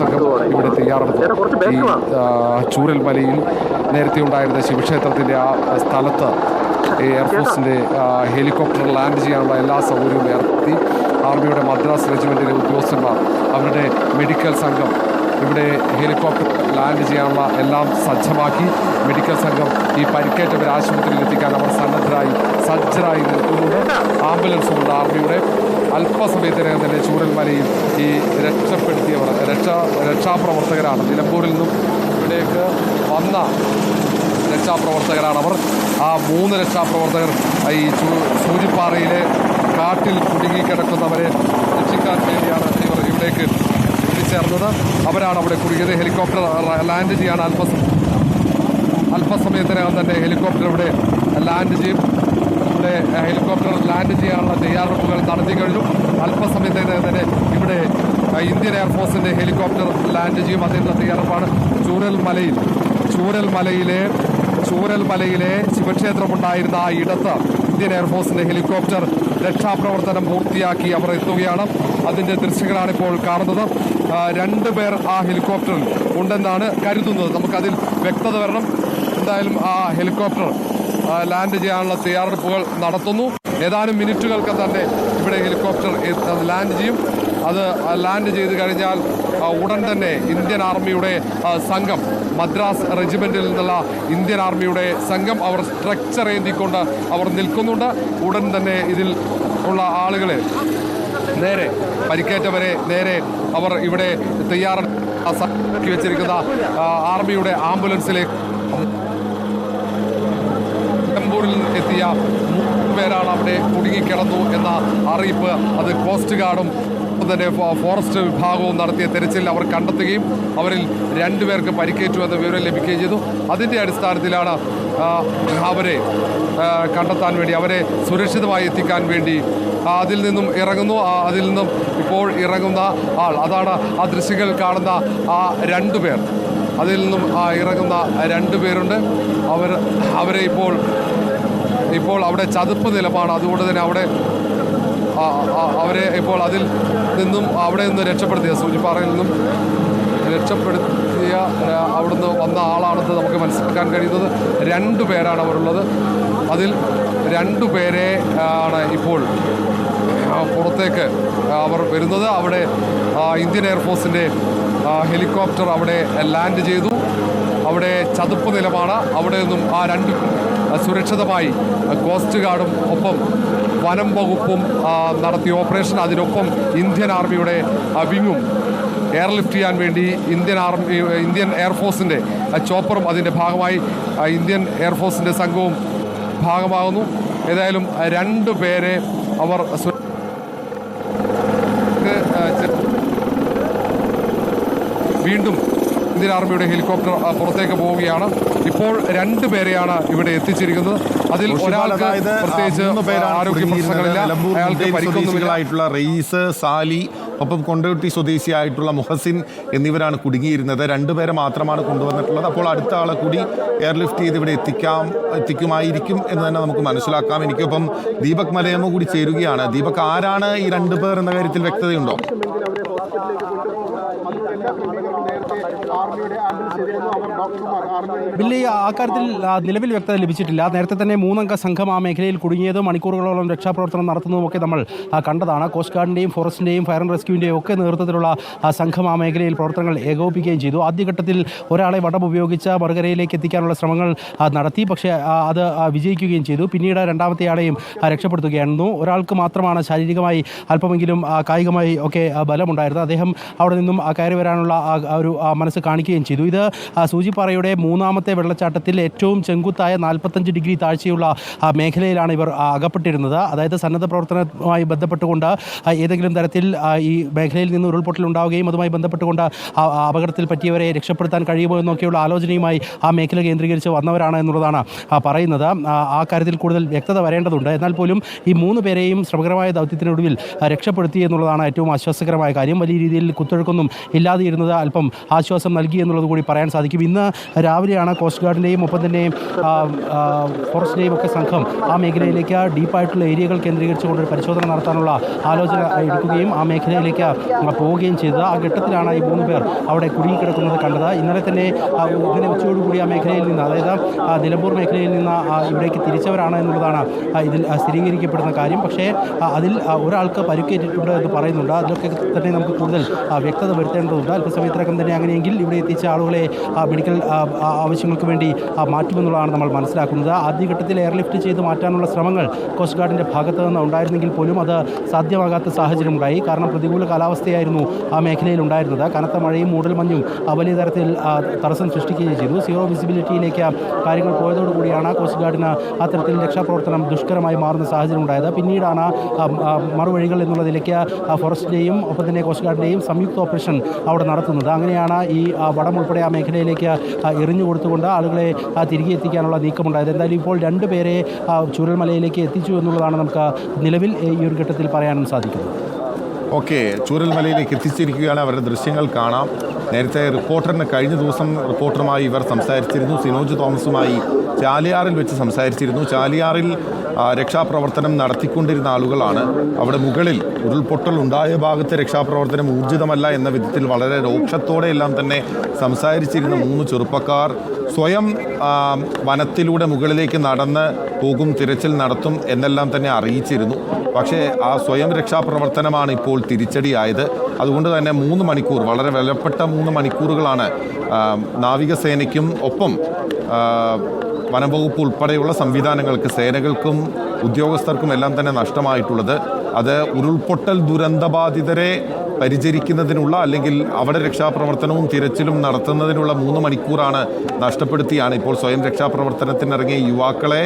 സംഘം ഇവിടെ തയ്യാറെടുത്തു. ഈ ചൂരൽ ചൂരൽമലയിൽ നേരത്തെ ഉണ്ടായിരുന്ന ശിവക്ഷേത്രത്തിന്റെ ആ സ്ഥലത്ത് ഈ എയർഫോഴ്സിന്റെ ഹെലികോപ്റ്റർ ലാൻഡ് ചെയ്യാനുള്ള എല്ലാ സൗകര്യവും ഏർപ്പെടുത്തി. ആർമിയുടെ മദ്രാസ് റെജിമെന്റിലെ ഉദ്യോഗസ്ഥന്മാർ അവരുടെ മെഡിക്കൽ സംഘം ഇവിടെ ഹെലികോപ്റ്റർ ലാൻഡ് ചെയ്യാനുള്ള എല്ലാം സജ്ജമാക്കി. മെഡിക്കൽ സംഘം ഈ പരിക്കേറ്റവരെ ആശുപത്രിയിൽ എത്തിക്കാൻ അവർ സന്നദ്ധരായി സജ്ജരായി നിൽക്കുന്നുണ്ട് ആംബുലൻസുകൊണ്ട് ആർമിയുടെ അല്പസമയത്തിനകം തന്നെ ചൂരൽമലയിൽ ഈ രക്ഷപ്പെടുത്തിയവർ രക്ഷാ രക്ഷാപ്രവർത്തകരാണ്. നിലമ്പൂരിൽ നിന്നും ഇവിടേക്ക് വന്ന രക്ഷാപ്രവർത്തകരാണ് അവർ ആ മൂന്ന് രക്ഷാപ്രവർത്തകർ ഈ സൂചിപ്പാറയിലെ കാട്ടിൽ കുടുങ്ങിക്കിടക്കുന്നവരെ രക്ഷിക്കാൻ വേണ്ടിയാണ് ഇവർ ഇവിടേക്ക് എത്തിച്ചേർന്നത് അവരാണ് അവിടെ കുടുങ്ങിയത്. ഹെലികോപ്റ്റർ ലാൻഡ് ചെയ്യാൻ അല്പസമയം അല്പസമയത്തിനകം തന്നെ ഹെലികോപ്റ്റർ ഇവിടെ ലാൻഡ് ചെയ്യും. ഇവിടെ ഹെലികോപ്റ്റർ ലാൻഡ് ചെയ്യാനുള്ള തയ്യാറെടുപ്പുകൾ നടത്തി കഴിഞ്ഞു. അല്പസമയത്തേക്ക് തന്നെ ഇവിടെ ഇന്ത്യൻ എയർഫോഴ്സിന്റെ ഹെലികോപ്റ്റർ ലാൻഡ് ചെയ്യും. അതിനുള്ള തയ്യാറെടുപ്പാണ് ചൂരൽ മലയിൽ ചൂരൽ മലയിലെ ചൂരൽ മലയിലെ ശിവക്ഷേത്രമുണ്ടായിരുന്ന ആ ഇടത്ത് ഇന്ത്യൻ എയർഫോഴ്സിന്റെ ഹെലികോപ്റ്റർ രക്ഷാപ്രവർത്തനം പൂർത്തിയാക്കി അവർ എത്തുകയാണ്. അതിന്റെ ദൃശ്യങ്ങളാണ് ഇപ്പോൾ കാണുന്നത്. രണ്ടു പേർ ആ ഹെലികോപ്റ്ററിൽ ഉണ്ടെന്നാണ് കരുതുന്നത്. നമുക്കതിൽ വ്യക്തത വരണം. എന്തായാലും ആ ഹെലികോപ്റ്റർ ലാൻഡ് ചെയ്യാനുള്ള തയ്യാറെടുപ്പുകൾ നടത്തുന്നു. ഏതാനും മിനിറ്റുകൾക്ക് തന്നെ ഇവിടെ ഹെലികോപ്റ്റർ ലാൻഡ് ചെയ്യും. അത് ലാൻഡ് ചെയ്ത് കഴിഞ്ഞാൽ ഉടൻ തന്നെ ഇന്ത്യൻ ആർമിയുടെ സംഘം മദ്രാസ് റെജിമെന്റിൽ നിന്നുള്ള ഇന്ത്യൻ ആർമിയുടെ സംഘം അവർ സ്ട്രക്ചർ ഏന്തിക്കൊണ്ട് അവർ നിൽക്കുന്നുണ്ട്. ഉടൻ തന്നെ ഇതിൽ ഉള്ള ആളുകളെ നേരെ പരിക്കേറ്റവരെ നേരെ അവർ ഇവിടെ തയ്യാറാക്കി വെച്ചിരിക്കുന്ന ആർമിയുടെ ആംബുലൻസിലേക്ക് നിലമ്പൂരിൽ എത്തിയ മൂന്ന് പേരാണ് അവിടെ കുടുങ്ങിക്കിടന്നു എന്ന അറിയിപ്പ്. അത് കോസ്റ്റ് ഗാർഡും തന്നെ ഫോറസ്റ്റ് വിഭാഗവും നടത്തിയ തെരച്ചിൽ അവർ കണ്ടെത്തുകയും അവരിൽ രണ്ടുപേർക്ക് പരിക്കേറ്റു എന്ന വിവരം ലഭിക്കുകയും ചെയ്തു. അതിന്റെ അടിസ്ഥാനത്തിലാണ് അവരെ കണ്ടെത്താൻ വേണ്ടി അവരെ സുരക്ഷിതമായി എത്തിക്കാൻ വേണ്ടി അതിൽ നിന്നും ഇറങ്ങുന്നു. അതിൽ നിന്നും ഇപ്പോൾ ഇറങ്ങുന്ന ആൾ. അതാണ് ആ ദൃശ്യങ്ങൾ കാണുന്ന ആ രണ്ടു പേർ. അതിൽ നിന്നും ഇറങ്ങുന്ന രണ്ട് പേരുണ്ട്. അവർ അവരെ ഇപ്പോൾ ഇപ്പോൾ അവിടെ ചതുപ്പ് നിലമാണ്. അതുകൊണ്ട് തന്നെ അവിടെ അവരെ ഇപ്പോൾ അതിൽ നിന്നും അവിടെ നിന്ന് രക്ഷപ്പെടുത്തിയ സൂചിപ്പാറയിൽ നിന്നും രക്ഷപ്പെടുത്തിയ അവിടുന്ന് വന്ന ആളാണെന്ന് നമുക്ക് മനസ്സിലാക്കാൻ കഴിയുന്നത് രണ്ടു പേരാണ് അവരുള്ളത്. അതിൽ രണ്ടു പേരെ ആണ് ഇപ്പോൾ പുറത്തേക്ക് അവർ വരുന്നത്. അവിടെ ഇന്ത്യൻ എയർഫോഴ്സിന്റെ ഹെലികോപ്റ്റർ അവിടെ ലാൻഡ് ചെയ്തു. അവിടെ ചതുപ്പ് നിലമാണ്. അവിടെ നിന്നും ആ രണ്ട് സുരക്ഷിതമായി കോസ്റ്റ് ഗാർഡും ഒപ്പം വനം വകുപ്പും നടത്തിയ ഓപ്പറേഷൻ. അതിനൊപ്പം ഇന്ത്യൻ ആർമിയുടെ വിങ്ങും എയർലിഫ്റ്റ് ചെയ്യാൻ വേണ്ടി ഇന്ത്യൻ ആർമി ഇന്ത്യൻ എയർഫോഴ്സിന്റെ ചോപ്പറും അതിന്റെ ഭാഗമായി ഇന്ത്യൻ എയർഫോഴ്സിന്റെ സംഘവും ഭാഗമാകുന്നു. ഏതായാലും രണ്ട് പേരെ അവർ വീണ്ടും ഇന്ത്യൻ ആർമിയുടെ ഹെലികോപ്റ്റർ പുറത്തേക്ക് പോവുകയാണ്. ഇപ്പോൾ രണ്ടു പേരെയാണ് ഇവിടെ എത്തിച്ചിരിക്കുന്നത്. അതിൽ ഒരാൾക്ക് പ്രത്യേകിച്ച് ആരോഗ്യ പ്രശ്നങ്ങളില്ല. അയാൾക്ക് റെയ്സ് സാലി ഒപ്പം കൊണ്ടോട്ടി സ്വദേശിയായിട്ടുള്ള മുഹസിൻ എന്നിവരാണ് കുടുങ്ങിയിരുന്നത്. രണ്ടുപേരെ മാത്രമാണ് കൊണ്ടുവന്നിട്ടുള്ളത്. അപ്പോൾ അടുത്ത ആളെ കൂടി എയർലിഫ്റ്റ് ചെയ്ത് ഇവിടെ എത്തിക്കാം എത്തിക്കുമായിരിക്കും എന്ന് തന്നെ നമുക്ക് മനസ്സിലാക്കാം. എനിക്കൊപ്പം ദീപക് മലയമ്മ കൂടി ചേരുകയാണ്. ദീപക് ആരാണ് ഈ രണ്ടു പേർ എന്ന കാര്യത്തിൽ വ്യക്തതയുണ്ടോ? ബില്ലി ആ കാര്യത്തിൽ ആ, നിലവിൽ വ്യക്തത ലഭിച്ചിട്ടില്ല. നേരത്തെ തന്നെ മൂന്നംഗ സംഘം ആ മേഖലയിൽ കുടുങ്ങിയതും മണിക്കൂറുകളോളം രക്ഷാപ്രവർത്തനം നടത്തുന്നതുമൊക്കെ നമ്മൾ കണ്ടതാണ്. കോസ്റ്റ് ഗാർഡിന്റെയും ഫോറസ്റ്റിന്റെയും ഫയർ ആൻഡ് റെസ്ക്യൂവിന്റെയും ഒക്കെ നേതൃത്വത്തിലുള്ള സംഘം ആ മേഖലയിൽ പ്രവർത്തനങ്ങൾ ഏകോപിക്കുകയും ചെയ്തു. ആദ്യഘട്ടത്തിൽ ഒരാളെ വടം ഉപയോഗിച്ച് മറുകരയിലേക്ക് എത്തിക്കാനുള്ള ശ്രമങ്ങൾ നടത്തി. പക്ഷേ അത് വിജയിക്കുകയും ചെയ്തു. പിന്നീട് രണ്ടാമത്തെ ആളെയും രക്ഷപ്പെടുത്തുകയായിരുന്നു. ഒരാൾക്ക് മാത്രമാണ് ശാരീരികമായി അല്പമെങ്കിലും കായികമായി ഒക്കെ ബലമുണ്ടായിരുന്നത്. അദ്ദേഹം അവിടെ നിന്നും കയറി വരാനുള്ള ഒരു മനസ്സ് കാണിക്കുകയും ചെയ്തു. ഇത് സൂചിപ്പാറയുടെ മൂന്നാമത്തെ വെള്ളച്ചാട്ടത്തിൽ ഏറ്റവും ചെങ്കുത്തായ നാൽപ്പത്തഞ്ച് ഡിഗ്രി താഴ്ചയുള്ള മേഖലയിലാണ് ഇവർ അകപ്പെട്ടിരുന്നത്. അതായത് സന്നദ്ധ പ്രവർത്തനവുമായി ബന്ധപ്പെട്ടുകൊണ്ട് ഏതെങ്കിലും തരത്തിൽ ഈ മേഖലയിൽ നിന്ന് ഉരുൾപൊട്ടൽ ഉണ്ടാവുകയും അതുമായി ബന്ധപ്പെട്ടുകൊണ്ട് അപകടത്തിൽ പറ്റിയവരെ രക്ഷപ്പെടുത്താൻ കഴിയുമോ എന്നൊക്കെയുള്ള ആലോചനയുമായി ആ മേഖല കേന്ദ്രീകരിച്ച് വന്നവരാണ് എന്നുള്ളതാണ് പറയുന്നത്. ആ, കാര്യത്തിൽ കൂടുതൽ വ്യക്തത വരേണ്ടതുണ്ട്. എന്നാൽ പോലും ഈ മൂന്ന് പേരെയും ശ്രമകരമായ ദൗത്യത്തിനൊടുവിൽ രക്ഷപ്പെടുത്തി എന്നുള്ളതാണ് ഏറ്റവും ആശ്വാസകരമായ കാര്യം. വലിയ രീതിയിൽ കുത്തൊഴുക്കൊന്നും ഇല്ലാതെ കിട്ടാതിരുന്നത് അല്പം ആശ്വാസം നൽകി എന്നുള്ളത് കൂടി പറയാൻ സാധിക്കും. ഇന്ന് രാവിലെയാണ് കോസ്റ്റ് ഗാർഡിന്റെയും ഒപ്പം തന്നെയും ഫോറസ്റ്റിന്റെയും ഒക്കെ സംഘം ആ മേഖലയിലേക്ക് ഡീപ്പായിട്ടുള്ള ഏരിയകൾ കേന്ദ്രീകരിച്ചുകൊണ്ട് ഒരു പരിശോധന നടത്താനുള്ള ആലോചന എടുക്കുകയും ആ മേഖലയിലേക്ക് പോവുകയും ചെയ്തത്. ആ ഘട്ടത്തിലാണ് ഈ മൂന്ന് പേർ അവിടെ കുടുങ്ങിക്കിടക്കുന്നത് കണ്ടത്. ഇന്നലെ തന്നെ ഇന്നലെ ഉച്ചയോടുകൂടി ആ മേഖലയിൽ നിന്ന് അതായത് നിലമ്പൂർ മേഖലയിൽ നിന്ന് ഇവിടേക്ക് തിരിച്ചവരാണ് എന്നുള്ളതാണ് ഇതിൽ സ്ഥിരീകരിക്കപ്പെടുന്ന കാര്യം. പക്ഷേ അതിൽ ഒരാൾക്ക് പരുക്കേറ്റിട്ടുണ്ട് എന്ന് പറയുന്നുണ്ട്. അതിലൊക്കെ തന്നെ നമുക്ക് കൂടുതൽ വ്യക്തത വരുത്തേണ്ടതുണ്ട്. അല്പസമയത്തിനകം തന്നെ അങ്ങനെയെങ്കിൽ ഇവിടെ എത്തിച്ച ആളുകളെ മെഡിക്കൽ ആവശ്യങ്ങൾക്ക് വേണ്ടി മാറ്റുമെന്നുള്ളതാണ് നമ്മൾ മനസ്സിലാക്കുന്നത്. ആദ്യഘട്ടത്തിൽ എയർലിഫ്റ്റ് ചെയ്ത് മാറ്റാനുള്ള ശ്രമങ്ങൾ കോസ്റ്റ് ഗാർഡിന്റെ ഭാഗത്ത് നിന്ന് ഉണ്ടായിരുന്നെങ്കിൽ പോലും അത് സാധ്യമാകാത്ത സാഹചര്യം ഉണ്ടായി കാരണം പ്രതികൂല കാലാവസ്ഥയായിരുന്നു ആ മേഖലയിൽ ഉണ്ടായിരുന്നത്. കനത്ത മഴയും മൂടൽമഞ്ഞും വലിയ തരത്തിൽ തടസ്സം സൃഷ്ടിക്കുകയും ചെയ്തു. സീറോ വിസിബിലിറ്റിയിലേക്ക് കാര്യങ്ങൾ പോയതോടുകൂടിയാണ് കോസ്റ്റ് ഗാർഡിന് അത്തരത്തിൽ രക്ഷാപ്രവർത്തനം ദുഷ്കരമായി മാറുന്ന സാഹചര്യം ഉണ്ടായത്. പിന്നീടാണ് മറുവഴികൾ എന്നുള്ളതിലേക്ക് ഫോറസ്റ്റിന്റെയും ഒപ്പം തന്നെ കോസ്റ്റ് ഗാർഡിന്റെയും സംയുക്ത ഓപ്പറേഷൻ അവിടെ നടത്തുന്നത്. അങ്ങനെയാണ് ഈ വടം ഉൾപ്പെടെ ആ മേഖലയിലേക്ക് എറിഞ്ഞു കൊടുത്തുകൊണ്ട് ആളുകളെ തിരികെ എത്തിക്കാനുള്ള നീക്കമുണ്ടായത്. എന്തായാലും ഇപ്പോൾ രണ്ട് പേരെ ചൂരൽമലയിലേക്ക് എത്തിച്ചു എന്നുള്ളതാണ് നമുക്ക് നിലവിൽ ഈ ഒരു ഘട്ടത്തിൽ പറയാനും സാധിക്കുന്നത്. ഓക്കെ ചൂരൽമലയിലേക്ക് എത്തിച്ചിരിക്കുകയാണ്. അവരുടെ ദൃശ്യങ്ങൾ കാണാം. നേരത്തെ റിപ്പോർട്ടറിന് കഴിഞ്ഞ ദിവസം റിപ്പോർട്ടറുമായി ഇവർ സംസാരിച്ചിരുന്നു. സിനോജ് തോമസുമായി ചാലിയാറിൽ വെച്ച് സംസാരിച്ചിരുന്നു. ചാലിയാറിൽ രക്ഷാപ്രവർത്തനം നടത്തിക്കൊണ്ടിരുന്ന ആളുകളാണ്. അവിടെ മുകളിൽ ഉരുൾപൊട്ടൽ ഉണ്ടായ ഭാഗത്തെ രക്ഷാപ്രവർത്തനം ഊർജിതമല്ല എന്ന വിധത്തിൽ വളരെ രോക്ഷത്തോടെ എല്ലാം തന്നെ സംസാരിച്ചിരുന്ന മൂന്ന് ചെറുപ്പക്കാർ സ്വയം വനത്തിലൂടെ മുകളിലേക്ക് നടന്ന് പോകും തിരച്ചിൽ നടത്തും എന്നെല്ലാം തന്നെ അറിയിച്ചിരുന്നു. പക്ഷേ ആ സ്വയം രക്ഷാപ്രവർത്തനമാണ് ഇപ്പോൾ തിരിച്ചടിയായത്. അതുകൊണ്ട് തന്നെ മൂന്ന് മണിക്കൂർ വളരെ വിലപ്പെട്ട മൂന്ന് മണിക്കൂറുകളാണ് നാവികസേനയ്ക്കും ഒപ്പം വനംവകുപ്പ് ഉൾപ്പെടെയുള്ള സംവിധാനങ്ങൾക്ക് സേനകൾക്കും ഉദ്യോഗസ്ഥർക്കും എല്ലാം തന്നെ നഷ്ടമായിട്ടുള്ളത്. അത് ഉരുൾപൊട്ടൽ ദുരന്തബാധിതരെ പരിചരിക്കുന്നതിനുള്ള അല്ലെങ്കിൽ അവിടെ രക്ഷാപ്രവർത്തനവും തിരച്ചിലും നടത്തുന്നതിനുള്ള മൂന്ന് മണിക്കൂറാണ് നഷ്ടപ്പെടുത്തിയാണ് ഇപ്പോൾ സ്വയം രക്ഷാപ്രവർത്തനത്തിനിറങ്ങിയ യുവാക്കളെ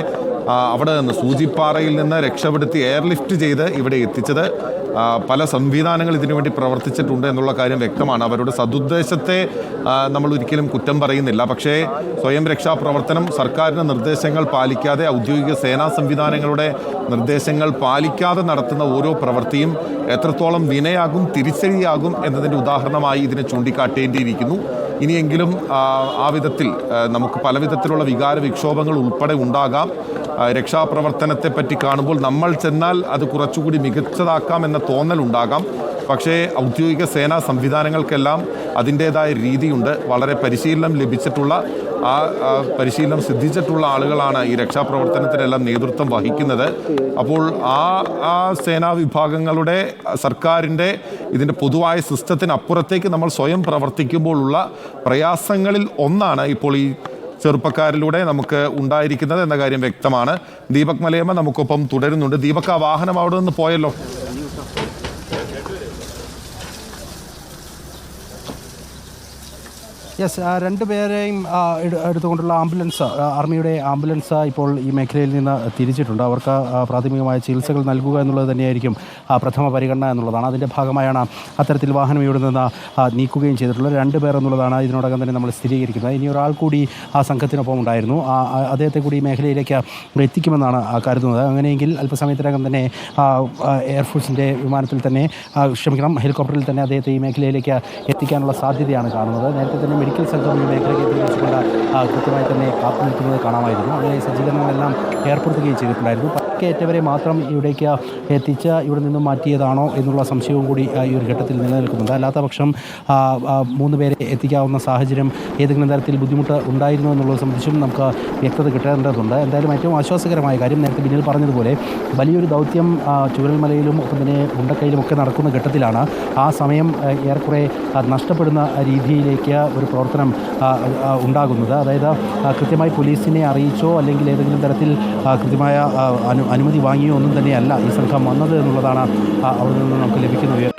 അവിടെ നിന്ന് സൂചിപ്പാറയിൽ നിന്ന് രക്ഷപ്പെടുത്തി എയർലിഫ്റ്റ് ചെയ്ത് ഇവിടെ എത്തിച്ചത്. പല സംവിധാനങ്ങൾ ഇതിനുവേണ്ടി പ്രവർത്തിച്ചിട്ടുണ്ട് എന്നുള്ള കാര്യം വ്യക്തമാണ്. അവരുടെ സതുദ്ദേശത്തെ നമ്മൾ ഒരിക്കലും കുറ്റം പറയുന്നില്ല. പക്ഷേ സ്വയം രക്ഷാപ്രവർത്തനം സർക്കാരിന്റെ നിർദ്ദേശങ്ങൾ പാലിക്കാതെ ഔദ്യോഗിക സേനാ സംവിധാനങ്ങളുടെ നിർദ്ദേശങ്ങൾ പാലിക്കാതെ നടത്തുന്ന ഓരോ പ്രവൃത്തിയും എത്രത്തോളം വിനയാകും തിരിച്ചടിയാകും എന്നതിന്റെ ഉദാഹരണമായി ഇതിനെ ചൂണ്ടിക്കാട്ടേണ്ടിയിരിക്കുന്നു. ഇനിയെങ്കിലും ആ, വിധത്തിൽ നമുക്ക് പല വിധത്തിലുള്ള വികാര വിക്ഷോഭങ്ങൾ ഉൾപ്പെടെ ഉണ്ടാകാം. രക്ഷാപ്രവർത്തനത്തെ പറ്റി കാണുമ്പോൾ നമ്മൾ ചെന്നാൽ അത് കുറച്ചുകൂടി മികച്ചതാക്കാം എന്ന തോന്നലുണ്ടാകാം. പക്ഷേ ഔദ്യോഗിക സേനാ സംവിധാനങ്ങൾക്കെല്ലാം അതിന്റേതായ രീതിയുണ്ട്. വളരെ പരിശീലനം ലഭിച്ചിട്ടുള്ള ആ പരിശീലനം സിദ്ധിച്ചിട്ടുള്ള ആളുകളാണ് ഈ രക്ഷാപ്രവർത്തനത്തിനെല്ലാം നേതൃത്വം വഹിക്കുന്നത്. അപ്പോൾ ആ ആ സേനാ വിഭാഗങ്ങളുടെ സർക്കാരിന്റെ ഇതിന്റെ പൊതുവായ സിസ്റ്റത്തിനപ്പുറത്തേക്ക് നമ്മൾ സ്വയം പ്രവർത്തിക്കുമ്പോഴുള്ള പ്രയാസങ്ങളിൽ ഒന്നാണ് ഇപ്പോൾ ഈ ചെറുപ്പക്കാരിലൂടെ നമുക്ക് ഉണ്ടായിരിക്കുന്നത് എന്ന കാര്യം വ്യക്തമാണ്. ദീപക് മലയമ്മ നമുക്കൊപ്പം തുടരുന്നുണ്ട്. ദീപക് ആ വാഹനം അവിടെ നിന്ന് പോയല്ലോ? യെസ് രണ്ടുപേരെയും പേരെയും എടു- എടുത്തുകൊണ്ടുള്ള ആംബുലൻസ് ആർമിയുടെ ആംബുലൻസ് ഇപ്പോൾ ഈ മേഖലയിൽ നിന്ന് തിരിച്ചിട്ടുണ്ട്. അവർക്ക് പ്രാഥമികമായ ചികിത്സകൾ നൽകുക എന്നുള്ളത് തന്നെയായിരിക്കും പ്രഥമ പരിഗണന എന്നുള്ളതാണ്. അതിന്റെ ഭാഗമായാണ് അത്തരത്തിൽ വാഹനം ഇവിടെ നിന്ന് നീക്കുകയും ചെയ്തിട്ടുള്ളത്. രണ്ട് പേർ എന്നുള്ളതാണ് ഇതിനോടകം തന്നെ നമ്മൾ സ്ഥിരീകരിക്കുന്നത്. ഇനി ഒരാൾ കൂടി ആ സംഘത്തിനൊപ്പം ഉണ്ടായിരുന്നു. അദ്ദേഹത്തെ കൂടി ഈ മേഖലയിലേക്ക് എത്തിക്കുമെന്നാണ് കരുതുന്നത്. അങ്ങനെയെങ്കിൽ അല്പസമയത്തിനകം തന്നെ എയർഫോഴ്സിന്റെ വിമാനത്തിൽ തന്നെ ക്ഷമിക്കണം ഹെലികോപ്റ്ററിൽ തന്നെ അദ്ദേഹത്തെ ഈ മേഖലയിലേക്ക് എത്തിക്കാനുള്ള സാധ്യതയാണ് കാണുന്നത്. നേരത്തെ തന്നെ മെഡിക്കൽ സെന്റർ ഈ മേഖല കേന്ദ്രീകരിച്ചുകൊണ്ട് ആ, കൃത്യമായി തന്നെ കാത്തു നിൽക്കുന്നത് കാണാമായിരുന്നു. അങ്ങനെ സജ്ജീകരണങ്ങളെല്ലാം ഏർപ്പെടുത്തുകയും ചെയ്തിട്ടുണ്ടായിരുന്നു. പക്കേറ്റവരെ മാത്രം ഇവിടേക്ക് എത്തിച്ച് ഇവിടെ നിന്നും മാറ്റിയതാണോ എന്നുള്ള സംശയവും കൂടി ഈ ഒരു ഘട്ടത്തിൽ നിലനിൽക്കുന്നുണ്ട്. അല്ലാത്ത പക്ഷം മൂന്ന് പേരെ എത്തിക്കാവുന്ന സാഹചര്യം ഏതെങ്കിലും തരത്തിൽ ബുദ്ധിമുട്ട് ഉണ്ടായിരുന്നു എന്നുള്ളത് സംബന്ധിച്ചും നമുക്ക് വ്യക്തത കിട്ടേണ്ടതുണ്ട്. എന്തായാലും ഏറ്റവും ആശ്വാസകരമായ കാര്യം നേരത്തെ ബിനിൽ പറഞ്ഞതുപോലെ വലിയൊരു ദൗത്യം ചുരൽമലയിലും ഒപ്പം തന്നെ മുണ്ടക്കയിലും ഒക്കെ നടക്കുന്ന ഘട്ടത്തിലാണ്. ആ സമയം ഏറെക്കുറെ നഷ്ടപ്പെടുന്ന രീതിയിലേക്ക് ഒരു പ്രവർത്തനം ഉണ്ടാകുന്നത്. അതായത് കൃത്യമായി പോലീസിനെ അറിയിച്ചോ അല്ലെങ്കിൽ ഏതെങ്കിലും തരത്തിൽ കൃത്യമായ അനു അനുമതി വാങ്ങിയോ ഒന്നും തന്നെയല്ല ഈ സംഘം വന്നത് എന്നുള്ളതാണ് അവിടെ നിന്ന് നമുക്ക് ലഭിക്കുന്ന